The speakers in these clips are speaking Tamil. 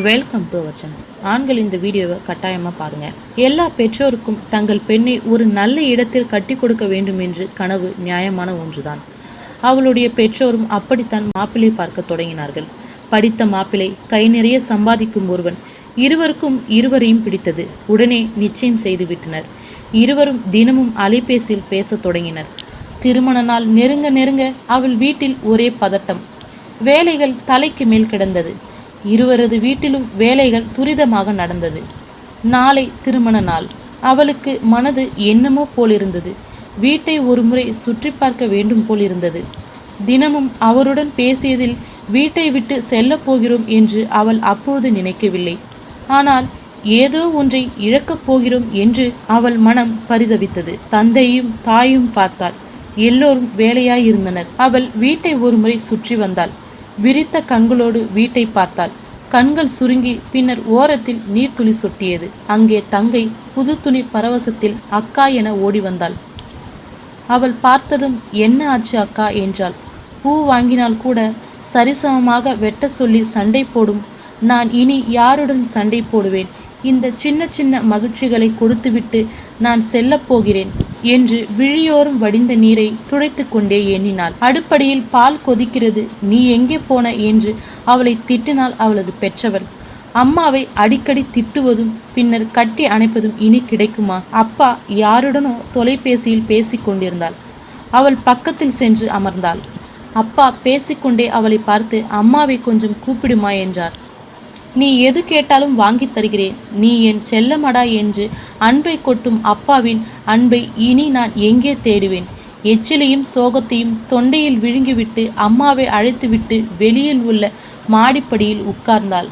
வெல்கம் டு அவர் சேனல் ஆண்கள் இந்த வீடியோவை கட்டாயமாக பாருங்கள் எல்லா பெற்றோருக்கும் தங்கள் பெண்ணை ஒரு நல்ல இடத்தில் கட்டி கொடுக்க வேண்டும் என்று கனவு நியாயமான ஒன்றுதான். அவளுடைய பெற்றோரும் அப்படித்தான் மாப்பிள்ளை பார்க்க தொடங்கினார்கள். படித்த மாப்பிள்ளை கை நிறைய சம்பாதிக்கும் ஒருவன். இருவருக்கும் இருவரையும் பிடித்தது. உடனே நிச்சயம் செய்து விட்டனர். இருவரும் தினமும் அலைபேசியில் பேசத் தொடங்கினர். திருமண நாள் நெருங்க நெருங்க அவள் வீட்டில் ஒரே பதட்டம். வேலைகள் தலைக்கு மேல் கிடந்தது. இருவரது வீட்டிலும் வேலைகள் துரிதமாக நடந்தது. நாளை திருமண நாள். அவளுக்கு மனது என்னமோ போலிருந்தது. வீட்டை ஒருமுறை சுற்றி பார்க்க வேண்டும் போலிருந்தது. தினமும் அவருடன் பேசியதில் வீட்டை விட்டு செல்லப் போகிறோம் என்று அவள் அப்பொழுது நினைக்கவில்லை. ஆனால் ஏதோ ஒன்றை இழக்கப் போகிறோம் என்று அவள் மனம் பரிதவித்தது. தந்தையும் தாயும் பார்த்தாள். எல்லோரும் வேலையாயிருந்தனர். அவள் வீட்டை ஒருமுறை சுற்றி வந்தாள். விரித்த கண்களோடு வீட்டை பார்த்தாள். கண்கள் சுருங்கி பின்னர் ஓரத்தில் நீர்த்துளி சொட்டியது. அங்கே தங்கை புது துணி பரவசத்தில் அக்கா என ஓடி வந்தாள். அவள் பார்த்ததும் என்ன ஆச்சு அக்கா? என்றாள். பூ வாங்கினால் கூட சரிசமமாக வெட்ட சொல்லி சண்டை போடும். நான் இனி யாருடன் சண்டை போடுவேன்? இந்த சின்ன சின்ன மகிழ்ச்சிகளை கொடுத்துவிட்டு நான் செல்லப் போகிறேன். என்று விழியோரும் வடிந்த நீரை துடைத்து கொண்டே எண்ணினாள் அடுப்படியில் பால் கொதிக்கிறது. நீ எங்கே போன? என்று அவளை திட்டினாள் அவளது பெற்றவள் அம்மாவை அடிக்கடி திட்டுவதும் பின்னர் கட்டி அணைப்பதும் இனி கிடைக்குமா? அப்பா யாருடனோ தொலைபேசியில் பேசிக் கொண்டிருந்தாள். அவள் பக்கத்தில் சென்று அமர்ந்தாள். அப்பா பேசிக்கொண்டே அவளை பார்த்து அம்மாவை கொஞ்சம் கூப்பிடுமா? என்றார். நீ எது கேட்டாலும் வாங்கி தருகிறேன். நீ என் செல்லமடா என்று அன்பை கொட்டும் அப்பாவின் அன்பை இனி நான் எங்கே தேடுவேன்? எச்சிலையும் சோகத்தையும் தொண்டையில் விழுங்கிவிட்டு அம்மாவை அழைத்துவிட்டு வெளியில் உள்ள மாடிப்படியில் உட்கார்ந்தாள்.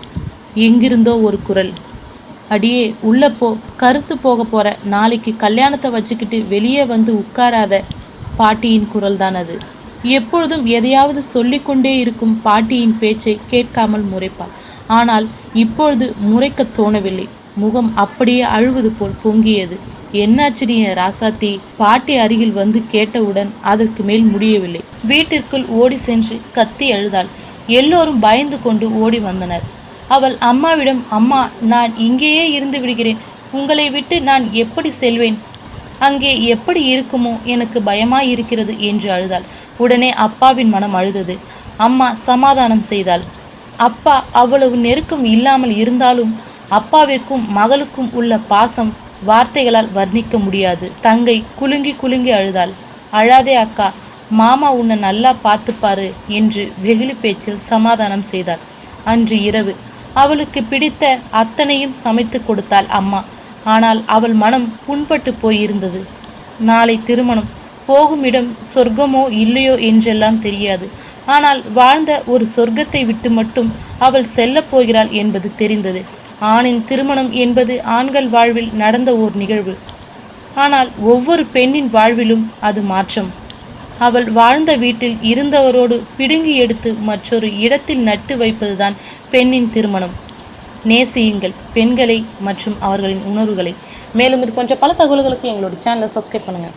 எங்கிருந்தோ ஒரு குரல். அடியே உள்ள போ. கருத்து போக போற. நாளைக்கு கல்யாணத்தை வச்சுக்கிட்டு வெளியே வந்து உட்காராத பாட்டியின் குரல்தான் அது. எப்பொழுதும் எதையாவது சொல்லிக்கொண்டே இருக்கும் பாட்டியின் பேச்சை கேட்காமல் முறைப்பாள். ஆனால் இப்பொழுது முறைக்க தோணவில்லை. முகம் அப்படியே அழுவது போல் பொங்கியது. என்னாச்சுடி என் ராசாத்தி? பாட்டி அருகில் வந்து கேட்டவுடன் அதற்கு மேல் முடியவில்லை. வீட்டிற்குள் ஓடி சென்று கத்தி அழுதாள். எல்லோரும் பயந்து கொண்டு ஓடி வந்தனர். அவள் அம்மாவிடம் அம்மா நான் இங்கேயே இருந்து விடுகிறேன். உங்களை விட்டு நான் எப்படி செல்வேன்? அங்கே எப்படி இருக்குமோ எனக்கு பயமாய் இருக்கிறது என்று அழுதாள். உடனே அப்பாவின் மனம் அழுதது. அம்மா சமாதானம் செய்தாள். அப்பா அவ்வளவு நெருக்கம் இல்லாமல் இருந்தாலும் அப்பாவிற்கும் மகளுக்கும் உள்ள பாசம் வார்த்தைகளால் வர்ணிக்க முடியாது. தங்கை குலுங்கி குலுங்கி அழுதாள். அழாதே அக்கா மாமா உன்னை நல்லா பார்த்துப்பாரு என்று வெகுளி பேச்சில் சமாதானம் செய்தாள். அன்று இரவு அவளுக்கு பிடித்த அத்தனையும் சமைத்து கொடுத்தாள் அம்மா. ஆனால் அவள் மனம் புண்பட்டு போயிருந்தது. நாளை திருமணம் போகும் இடம் சொர்க்கமோ இல்லையோ என்றெல்லாம் தெரியாது. ஆனால் வாழ்ந்த ஒரு சொர்க்கத்தை விட்டு மட்டும் அவள் செல்லப் போகிறாள் என்பது தெரிந்தது. ஆணின் திருமணம் என்பது ஆண்கள் வாழ்வில் நடந்த ஓர் நிகழ்வு. ஆனால் ஒவ்வொரு பெண்ணின் வாழ்விலும் அது மாற்றம். அவள் வாழ்ந்த வீட்டில் இருந்தவரோடு பிடுங்கி எடுத்து மற்றொரு இடத்தில் நட்டு வைப்பதுதான் பெண்ணின் திருமணம். நேசியுங்கள் பெண்களை மற்றும் அவர்களின் உணர்வுகளை. மேலும் இது கொஞ்சம் பல தகவல்களுக்கு எங்களோட சேனலை சப்ஸ்கிரைப் பண்ணுங்கள்